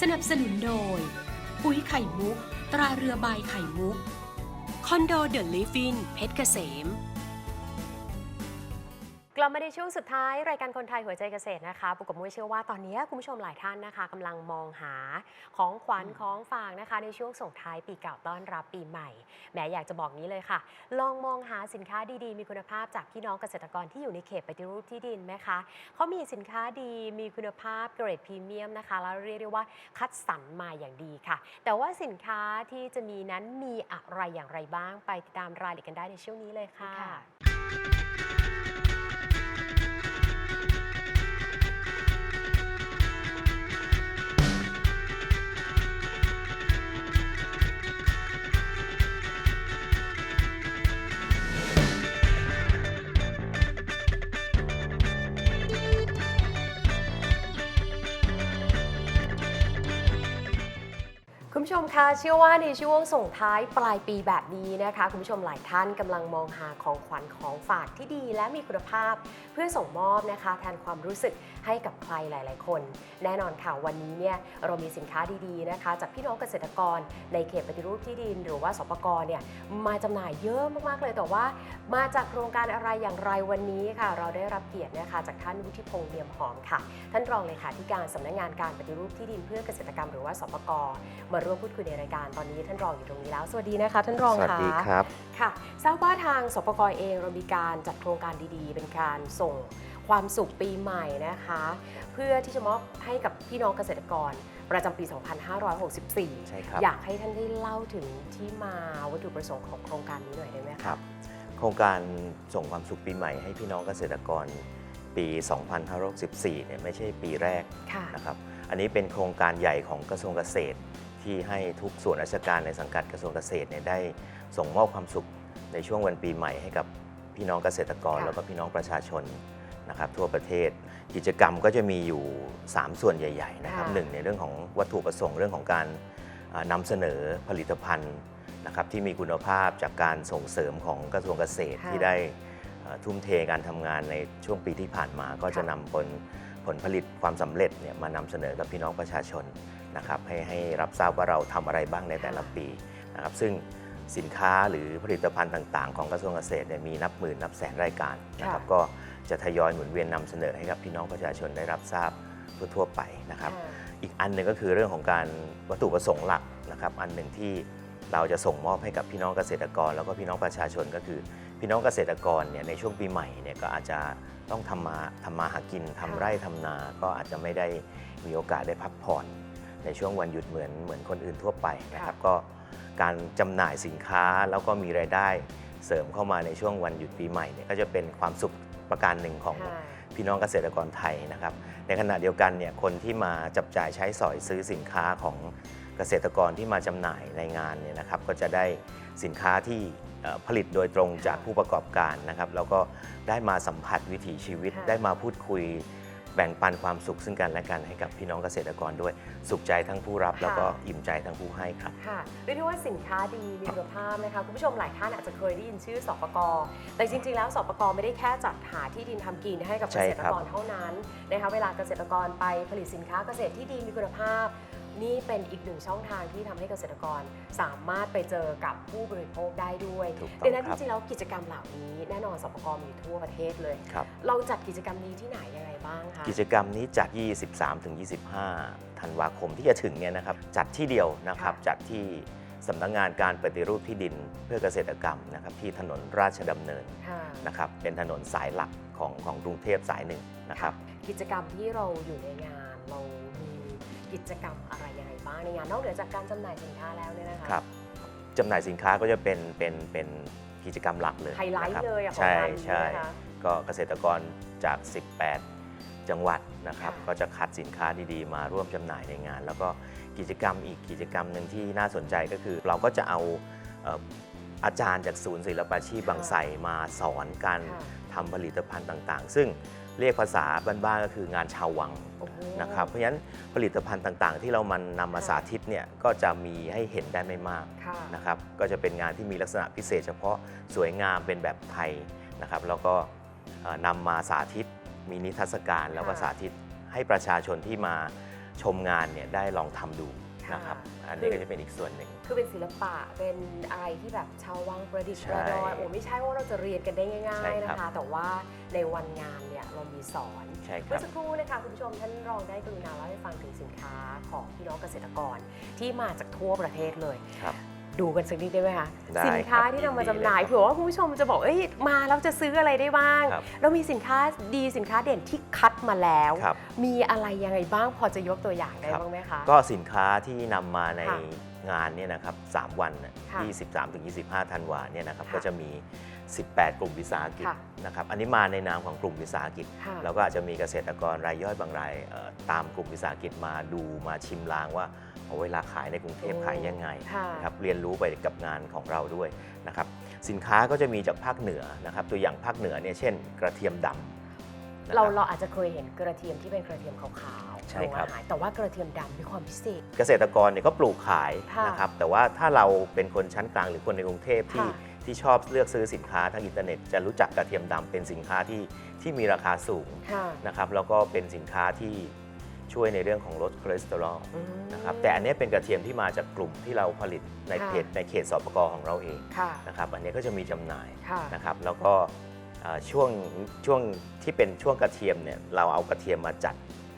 สนับสนุนโดย ปุ๋ยไข่มุก ตราเรือใบไข่มุก คอนโดเดอะลิฟฟินเพชรเกษม กลับมาในช่วงสุดท้าย รายการคนไทยหัวใจเกษตรนะคะปุกกับมุ้ยเชื่อว่าตอนนี้คุณผู้ชมหลายท่านนะคะกำลังมองหาของขวัญของฝากนะคะ ในช่วงส่งท้ายปีเก่าต้อนรับปีใหม่แหมอยากจะบอกนี้เลยค่ะ ลองมองหาสินค้าดีๆ มีคุณภาพจากพี่น้องเกษตรกรที่อยู่ในเขตปฏิรูปที่ดินไหมคะเขามีสินค้าดีมีคุณภาพเกรดพรีเมียมนะคะแล้วเรียกได้ว่าคัดสรรมาอย่างดีค่ะ แต่ว่าสินค้าที่จะมีนั้นมีอะไรอย่างไรบ้าง ไปติดตามรายละเอียดกันได้ในช่วงนี้เลยค่ะ คะเชื่อว่าในช่วงส่งท้ายปลายปีแบบนี้นะคะ คุณผู้ชมหลายท่านกำลังมองหาของขวัญของฝากที่ดี และมีคุณภาพ เพื่อส่งมอบนะคะ แทนความรู้สึกให้กับใครหลาย ๆ คน แน่นอนค่ะวันนี้เนี่ยเรามีสินค้าดีๆนะคะ จากพี่น้องเกษตรกรในเขตปฏิรูปที่ดิน หรือว่าสปกรเนี่ยมาจำหน่ายเยอะมากๆเลยแต่ว่า มาจากโครงการอะไรอย่างไรวันนี้ค่ะ เราได้รับเกียรตินะคะจากท่านวุฒิพงษ์เนียมหอมค่ะ ท่านรองเลขาธิการสำนักงานการปฏิรูปที่ดินเพื่อเกษตรกรรมหรือว่าสปกมาร่วมพูดคุยในรายการตอนนี้ท่านรองอยู่ตรงนี้แล้ว สวัสดีนะคะ ท่านรองสวัสค่ะดีครับค่ะทราบว่าทางสปกเองเรามีการจัดโครงการดีๆ เป็นการส่งความสุขปีใหม่นะคะ เพื่อที่จะมอบให้กับพี่น้องเกษตรกรประจำปี 2564 ใช่ครับ อยากให้ท่านได้เล่าถึงที่มาวัตถุประสงค์ของโครงการนี้หน่อยได้ไหมคคะรับ โครงการส่งความสุขปีใหม่ให้พี่น้องเกษตรกรปี 2564 เนี่ยไม่ใช่ปีแรกค่ะนะครับ อันนี้เป็นโครงการใหญ่ของกระทรวงเกษตร ที่ให้ทุกส่วนราชการในสังกัดกระทรวงเกษตรเนี่ยได้ส่งมอบความสุขในช่วงวันปีใหม่ให้กับพี่น้องเกษตรกรค่ะแล้วก็พี่น้องประชาชนนะครับทั่วประเทศกิจกรรมก็จะมีอยู่ 3 ส่วนใหญ่ ๆ นะครับหนึ่งในเรื่องของวัตถุประสงค์เรื่องของการอ่านำเสนอผลิตภัณฑ์นะครับที่มีคุณภาพจากการส่งเสริมของกระทรวงเกษตรค่ะที่ได้เอ่อทุ่มเทการทำงานในช่วงปีที่ผ่านมา ก็จะค่ะนำผลผลผลิตความสำเร็จเนี่ยมานำเสนอกับพี่น้องประชาชน นะครับให้ให้รับทราบว่าเราทำอะไรบ้างในแต่ละปีนะครับซึ่งสินค้าหรือผลิตภัณฑ์ต่าง ๆ ของกระทรวงเกษตรเนี่ยมีนับหมื่นนับแสนรายการนะครับค่ะก็จะทยอยหมุนเวียนนำเสนอให้กับพี่น้องประชาชนได้รับทราบทั่วๆไปนะครับอ่าอีกอันหนึ่งก็คือเรื่องของการวัตถุประสงค์หลักนะครับ อันหนึ่งที่เราจะส่งมอบให้กับพี่น้องเกษตรกร แล้วก็พี่น้องประชาชนก็คือ พี่น้องเกษตรกรเนี่ยในช่วงปีใหม่เนี่ยก็อาจจะต้องทำมาทำมาหากินทำค่ะไร่ทำนา ก็อาจจะไม่ได้มีโอกาสได้พักผ่อน ในช่วงวันหยุดเหมือนเหมือนคนอื่นทั่วไปนะครับก็การจำหน่ายสินค้าแล้วก็มีรายได้เสริมเข้ามาในช่วงวันหยุดปีใหม่เนี่ยก็จะเป็นความสุขประการหนึ่งของค่ะพี่น้องเกษตรกรไทยนะครับ ในขณะเดียวกันเนี่ยคนที่มาจับจ่ายใช้สอยซื้อสินค้าของเกษตรกรที่มาจำหน่ายในงานเนี่ยนะครับ ก็จะได้สินค้าที่เอ่อผลิตโดยตรงจากผู้ประกอบการนะครับ แล้วก็ได้มาสัมผัสวิถีชีวิตค่ะได้มาพูดคุย แบ่งปันความสุขซึ่งกันและกันให้กับพี่น้องเกษตรกรด้วย สุขใจทั้งผู้รับแล้วก็อิ่มใจทั้งผู้ให้ครับ ค่ะเรียกได้ว่าสินค้าดีมีคุณภาพนะคะ คุณผู้ชมหลายท่านอาจจะเคยได้ยินชื่อสปกแต่จริง ๆ แล้วสปกไม่ได้แค่จัดหาที่ดินทำกินให้กับใช่เกษตรครับกรเท่านั้นนะคะเวลาเกษตรกรไปผลิตสินค้าเกษตรที่ดีมีคุณภาพ นี่เป็นอีกหนึ่งช่องทางที่ทำให้เกษตรกรสามารถไปเจอกับผู้บริโภคได้ด้วยถูกต้องดังนั้นคจรับริงๆแล้วกิจกรรมเหล่านี้แน่นอนสปกมีทั่วประเทศเลย ครับ เราจัดกิจกรรมนี้ที่ไหนยังไงบ้างคะกิจกรรมนี้จัด23 ถึง 25 ธันวาคมที่จะถึงเนี่ยนะครับ จัดที่เดียวนะครับ จัดที่สำนักงานการปฏิรูปที่ดินเพื่อเกษตรกรรมนะครับ ที่ถนนราชดำเนินค่ะนะครับ เป็นถนนสายหลักของของกรุงเทพสายหนึ่งนะครับ กิจกรรมที่เราอยู่ในงานเรามี กิจกรรมอะไรยังไงบ้างในงานนอกเหนือจากการจำหน่ายสินค้าแล้วเนี่ยนะคะครับจำหน่ายสินค้าก็จะเป็นเป็นเป็นกิจกรรมหลักเลยไฮไลท์นะครับเลยอะของใช่งานนี้ใช่นะคะ ก็เกษตรกรจาก 18 จังหวัดนะครับ ค่ะ ก็จะคัดสินค้าดีๆ มาร่วมจำหน่ายในงาน แล้วก็กิจกรรมอีกกิจกรรมหนึ่งที่น่าสนใจก็คือ เราก็จะเอาเอ่ออาจารย์จากศูนย์ศิลปาชีพบางไทรมาสอนการ ค่ะ ทำผลิตภัณฑ์ต่างๆ ซึ่ง เรียกภาษาบ้านๆก็คืองานชาววังโอ้โหนะครับเพราะฉะนั้นผลิตภัณฑ์ต่างๆ ที่เรามันนำมาค่ะสาธิตเนี่ยก็จะมีให้เห็นได้ไม่มากค่ะนะครับก็จะเป็นงานที่มีลักษณะพิเศษ เฉพาะสวยงามเป็นแบบไทยนะครับแล้วก็เอ่อนำมาสาธิตมีนิทรรศการแล้วก็ค่ะสาธิตให้ประชาชนที่มาชมงานเนี่ยได้ลองทำดู ค่ะ นะครับ อันนี้ก็จะเป็นอีกส่วนหนึ่ง คือเป็นศิลปะเป็นอะไรที่แบบชาววังประดิษฐ์ใช่ประดอยโอ้ไม่ใช่ว่าเราจะเรียนกันได้ง่าใช่ย ๆ ครันะบคะ แต่ว่าในวันงานเนี่ยเรามีสอนใช่คเมื่รัอบ สักครู่นะคะคุณผู้ชมท่านรองได้กรุณาเล่าให้ฟังถึงสินค้าของพี่น้องเกษตรกรที่มาจากทั่วประเทศเลย ครับ ดูกันสักนิดได้ไหมคะได้สินค้าครับที่นำมายินดีจำหน่ายเลยครับเผื่อว่าคุณผู้ชมจะบอกเอ้ยมาแล้วจะซื้ออะไรได้บ้าง ครับ เรามีสินค้าดีสินค้าเด่นที่คัดมาแล้ว ครับ มีอะไรยังไงบ้างพอจะยกตัวอย่างได้ครับ บ้างไหมคะ ก็สินค้าที่นำมาในค่ะงานเนี่ยนะครับ3วันน่ะค่ะ23ถึง25ธันวาเนี่ยนะครับค่ะก็จะมี 18 กลุ่มวิสาหกิจค่ะ นะครับอันนี้มาในนามของกลุ่มวิสาหกิจ ค่ะแล้วก็อาจจะมีเกษตรกรรายย่อยบางรายเอ่อตามกลุ่มวิสาหกิจมาดูมาชิมลางว่า เอาเวลาขายในกรุงเทพโอ้ขายยังไงค่ะนะครับเรียนรู้ไปกับงานของเราด้วยนะครับสินค้าก็จะมีจากภาคเหนือนะครับตัวอย่างภาคเหนือเนี่ยเช่น กระเทียมดำนะคเราบเราอาจจะเคยเห็นกระเทียมที่เป็นกระเทียมขาวๆใช่โรงครับอาหารแต่ว่ากระเทียมดำมีความพิเศษ เกษตรกรเนี่ยก็ปลูกขายค่ะนะครับแต่ว่าถ้าเราเป็นคนชั้นกลางหรือคนในกรุงเทพที่ค่ะที่ชอบเลือกซื้อสินค้าทางอินเทอร์เน็ต จะรู้จักกระเทียมดำเป็นสินค้าที่ที่มีราคาสูงค่ะนะครับแล้วก็เป็นสินค้าที่ ช่วยในเรื่องของลดคอเลสเตอรอลอืมนะครับแต่อันนี้เป็นกระเทียมที่มาจากกลุ่มที่เราผลิตในค่ะเขตในเขตสปกของเราเองค่ะนะครับอันนี้ก็จะมีจำหน่ายค่ะนะครับแล้วก็เอ่อช่วงช่วงที่เป็นช่วงกระเทียมเนี่ยเราเอากระเทียมมาจัด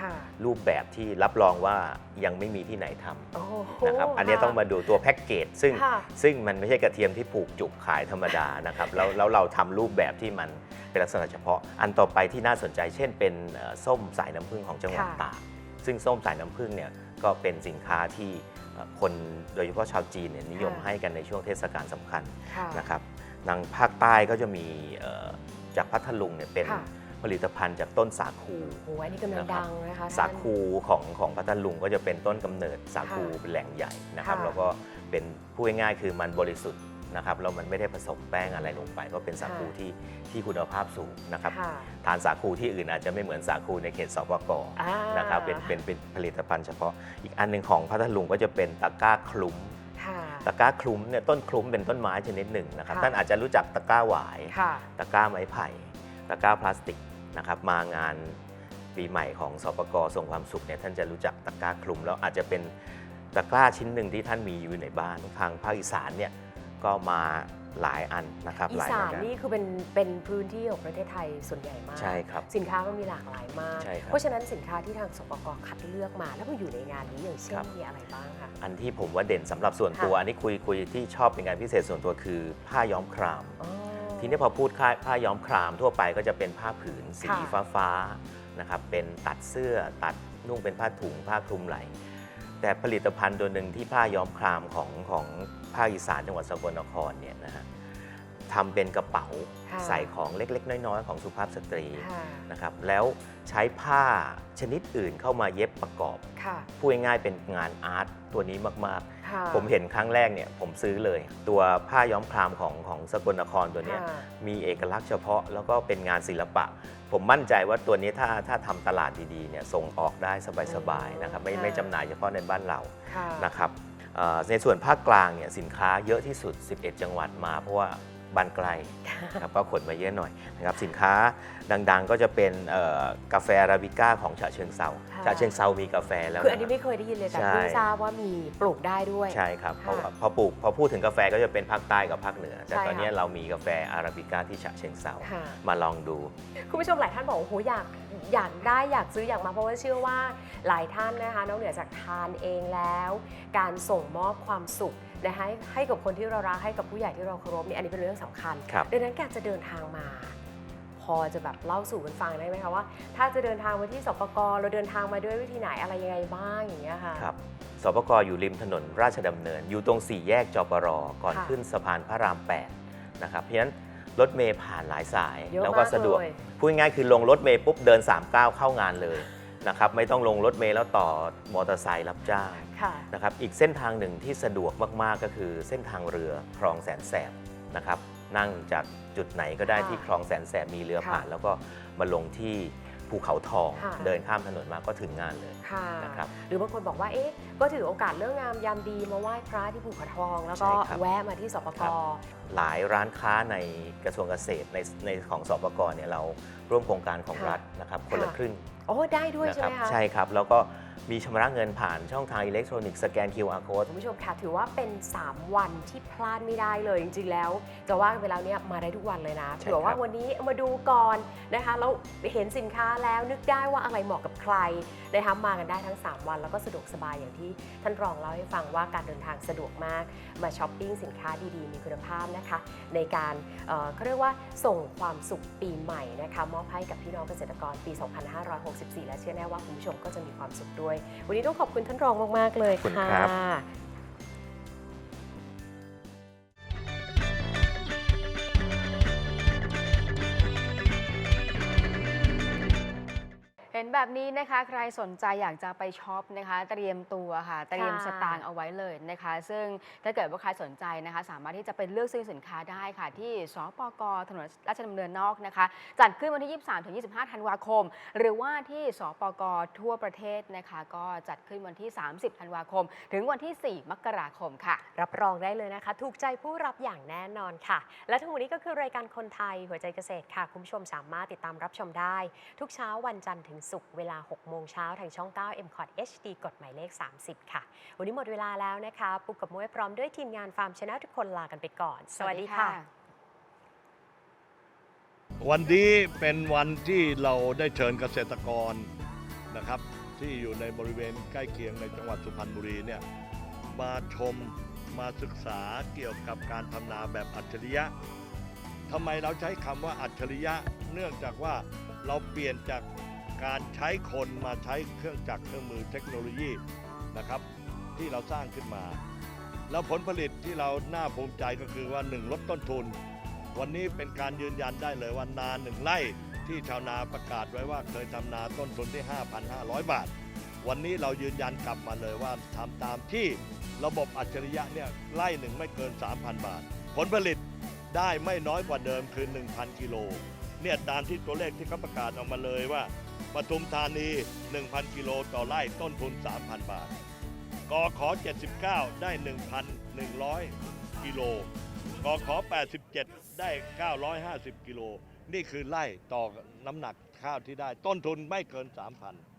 ค่ะรูปแบบที่รับรองว่ายังไม่มีที่ไหนทำโอ้โหนะครับอันนี้ต้องมาดูตัวแพ็กเกจซึ่งค่ะซึ่งมันไม่ใช่กระเทียมที่ปลูกจุกขายธรรมดานะครับแล้วแล้วเราทำรูปแบบที่มันเป็นลักษณะเฉพาะ อันต่อไปที่น่าสนใจเช่นเป็นเอ่อส้มสายน้ำผึ้งของจังหวัดค่ะตาก ซึ่งส้มสายน้ำผึ้งเนี่ยก็เป็นสินค้าที่เอ่อคนโดยเฉพาะชาวจีนเนี่ยนิยมค่ะให้กันในช่วงเทศกาลสำคัญค่ะนะครับทางภาคใต้ก็จะมีเอ่อจากพัทลุงเนี่ยเป็นค่ะผลิตภัณฑ์จากต้นสาคูโอ้โหอันนี้กำลังนะครับดังนะคะสาท่นคูของของพัทลุงก็จะเป็นต้นกำเนิดสาคูค่ะเป็นแหล่งใหญ่นะครับค่ะแล้วก็เป็นพูดง่ายๆคือมันบริสุทธิ์ นะครับแล้วมันไม่ได้ผสมแป้งอะไรลงไป ก็เป็นสาคูค่ะที่ที่คุณภาพสูงนะครับค่ะทานสาคูที่อื่นอาจจะไม่เหมือนสาคูในเขตสปกอ่า นะครับเป็นเป็นเป็นผลิตภัณฑ์เฉพาะ อีกอันหนึ่งของพัทลุงก็จะเป็นตะกร้าคลุ้ม ค่ะ ตะกร้าคลุ้มเนี่ยต้นคลุ้มเป็นต้นไม้ชนิดหนึ่งนะครับค่ะ ท่านอาจจะรู้จักตะกร้าหวาย ค่ะ ตะกร้าไม้ไผ่ ตะกร้าพลาสติกนะครับมางานปีใหม่ของสปกส่งความสุขเนี่ยท่านจะรู้จักตะกร้าคลุม แล้วอาจจะเป็นตะกร้าชิ้นหนึ่งที่ท่านมีอยู่ในบ้านทางภาคอีสานเนี่ย ก็มาหลายอันนะครับอีหลายสานเหมือกันี่คือเป็นเป็นพื้นที่ของประเทศไทยส่วนใหญ่มาก ใช่ครับ สินค้าก็มีหลากหลายมาก ใช่ครับเพราะฉะนั้นสินค้าที่ทางสปกคัดเลือกมา แล้วมาอยู่ในงานนี้อย่างเช่นครับ มีอะไรบ้างคะ อันที่ผมว่าเด่นสำหรับส่วนตัว ค่ะ อันนี้คุยคุยที่ชอบเป็นการพิเศษส่วนตัวคือผ้าย้อมคราม อ๋อ ทีนี้พอพูดค่าผ้าย้อมครามทั่วไปก็จะเป็นผ้าผืนสีค่ะ ฟ้าฟ้าๆนะครับเป็นตัดเสื้อตัดนุ่งเป็นผ้าถุงผ้าคลุมไหล่แต่ผลิตภัณฑ์ตัวหนึ่งที่ผ้าย้อมครามของของ ภาคอีสานจังหวัดสกลนครเนี่ยนะฮะทำเป็นกระเป๋าค่ะใส่ของเล็ก ๆ น้อยๆ ของสุภาพสตรีค่ะนะครับแล้วใช้ผ้าชนิดอื่นเข้ามาเย็บประกอบค่ะพูดง่ายๆเป็นงานอาร์ตตัวนี้มากๆค่ะผมเห็นครั้งแรกเนี่ยผมซื้อเลย ตัวผ้าย้อมครามของของสกลนครตัวเนี้ย ค่ะ มีเอกลักษณ์เฉพาะแล้วก็เป็นงานศิลปะ ผมมั่นใจว่าตัวนี้ถ้าถ้าทำตลาดดีๆเนี่ยส่งออกได้สบายๆนะครับไม่ค่ะ ไม่จำหน่ายเฉพาะในบ้านเราค่ะ นะครับเอ่อ ในส่วนภาคกลางเนี่ยสินค้าเยอะที่สุด 11 จังหวัดมา เพราะว่า บ้านไกลนะครับก็ขนมาเยอะหน่อยนะครับสินค้าดังๆก็จะเป็นเอ่อกาแฟอาราบิก้าของฉะเชิงเซาค่ะฉะเชิงเซามีกาแฟแล้วคืออันนี้ะไม่เคยได้ยินเลยแต่ใช่เพิ่งทราบว่ามีปลูกได้ด้วยใช่ครับเพราะค่ะว่าพอปลูกพอพูดถึงกาแฟก็จะเป็นภาคใต้กับภาคเหนือ แต่ใช่ตอนนี้ค่ะเรามีกาแฟอาราบิก้าที่ฉะเชิงเซาค่ะมาลองดู คุณผู้ชมหลายท่านบอกโอ้โหอยากอยากได้อยากซื้ออยากมาเพราะว่าเชื่อว่าหลายท่านนะคะนอกเหนือจากทานเองแล้ว การส่งมอบความสุข นะคะให้ให้กับคนที่เรารักให้กับผู้ใหญ่ที่เราเคารพนี่อันนี้เป็นเรื่องสำคัญครับดังนั้นการจะเดินทางมา พอจะแบบเล่าสู่กันฟังได้ไหมคะว่า ถ้าจะเดินทางมาที่สปกเราเดินทางมาด้วยวิธีไหนอะไรยังไงบ้างอย่างเงี้ยค่ะครับสปกอยู่ริมถนนราชดำเนิน อยู่ตรงสี่แยกจปรก่อนค่ะขึ้นสะพานพระราม8นะครับเพราะฉะนั้นรถเมย์ผ่านหลายสายเยอะแล้วก็มากสะดวกเลยพูดง่ายๆคือลงรถเมย์ปุ๊บเดิน3ก้าวเข้างานเลย นะครับไม่ต้องลงรถเมย์แล้วต่อมอเตอร์ไซค์รับจ้างค่ะ นะครับอีกเส้นทางหนึ่งที่สะดวกมากๆก็คือเส้นทางเรือคลองแสนแสบนะครับนั่งจากจุดไหนก็ได้ค่ะที่คลองแสนแสบมีเรือค่ะผ่าน แล้วก็มาลงที่ ภูเขาทอง ค่ะ เดินข้ามถนนมาก็ถึงงานเลย ค่ะ นะครับหรือบางคนบอกว่า เอ๊ะ ก็ถือโอกาสเรื่องงามยามดีมาไหว้พระที่ภูเขาทอง แล้วก็ใช่ครับ แวะมาที่สปคกรับหลายร้านค้าในกระทรวงเกษตรในในของสปกเนี่ยเราร่วมโครงการของค่ะรัฐนะครับคนละค่ะ ครึ่งโอ้ได้ด้วยนะใช่ครัไหมคะ ใช่ครับแล้วก็ มีชำระเงินผ่านช่องทางอิเล็กทรอนิกส์สแกน QR code คุณผู้ชมค่ะ ถือว่าเป็น 3 วันที่พลาดไม่ได้เลยจริงๆแล้ว จะว่ากันไปแล้วเนี่ยมาได้ทุกวันเลยนะใช่เผื่อว่าครับวันนี้มาดูก่อนนะคะแล้วเห็นสินค้าแล้วนึกได้ว่าอะไรเหมาะกับใครนะคะมากันได้ทั้ง 3 วัน แล้วก็สะดวกสบายอย่างที่ท่านรองเล่าให้ฟังว่าการเดินทางสะดวกมากมาช้อปปิ้งสินค้าดีๆ มีคุณภาพนะคะ ในการเอ่อเขาเรียกว่าส่งความสุขปีใหม่นะคะมอบให้กับพี่น้องเกษตรกรปี 2564 และเชื่อแน่ว่าคุณผู้ชมก็จะมีความสุขด้วยวันนี้ต้องขอบคุณท่านรองมาก ๆ เลยค่ะ แบบนี้นะคะ ใครสนใจอยากจะไปช็อปนะคะ เตรียมตัวค่ะ เตรียมสตางค์เอาไว้เลยนะคะ ซึ่งถ้าเกิดว่าใครสนใจนะคะ สามารถที่จะไปเลือกซื้อสินค้าได้ค่ะ ที่สปกถนนราชดำเนินนอกนะคะ จัดขึ้นวันที่ 23ถึง25 ธันวาคม หรือว่าที่สปกทั่วประเทศนะคะ ก็จัดขึ้นวันที่ 30 ธันวาคม ถึงวันที่ 4 มกราคมค่ะ รับรองได้เลยนะคะ ถูกใจผู้รับอย่างแน่นอนค่ะ และทั้งหมดนี้ก็คือรายการคนไทยหัวใจเกษตรค่ะ คุณผู้ชมสามารถติดตามรับชมได้ ทุกเช้าวันจันทร์ถึงศุกร์เวลา 6 โมงเช้าทางช่อง 9 m c o t HD กดหมายเลข 30 ค่ะ วันนี้หมดเวลาแล้วนะคะ ปุ๊กกับมุ้ยพร้อมด้วยทีมงานฟาร์มชนะทุกคนลากันไปก่อน สวัสดีค่ะ วันนี้เป็นวันที่เราได้เชิญเกษตรกรนะครับ ที่อยู่ในบริเวณใกล้เคียงในจังหวัดสุพรรณบุรีเนี่ยมาชมมาศึกษาเกี่ยวกับการทำนาแบบอัจฉริยะทำไมเราใช้คำว่าอัจฉริยะ เนื่องจากว่าเราเปลี่ยนจาก การใช้คนมาใช้เครื่องจักรเครื่องมือเทคโนโลยีนะครับที่เราสร้างขึ้นมา แล้วผลผลิตที่เราน่าภูมิใจก็คือว่าหนึ่งลดต้นทุน วันนี้เป็นการยืนยันได้เลยว่านาหนึ่งไร่ที่ชาวนาประกาศไว้ว่าเคยทำนาต้นทุนที่ 5,500 บาท วันนี้เรายืนยันกลับมาเลยว่าทำตามที่ระบบอัจฉริยะเนี่ยไร่หนึ่งไม่เกิน 3,000 บาท ผลผลิตได้ไม่น้อยกว่าเดิมคือ 1,000 กิโลเนี่ยตามที่ตัวเลขที่เขาประกาศออกมาเลยว่า ปทุมธานี 1,000 กิโลต่อไร่ต้นทุน 3,000 บาท กอขอ 79 ได้ 1,100 กิโล กอขอ 87 ได้ 950 กิโล นี่คือไล่ต่อน้ำหนักข้าวที่ได้ ต้นทุนไม่เกิน 3,000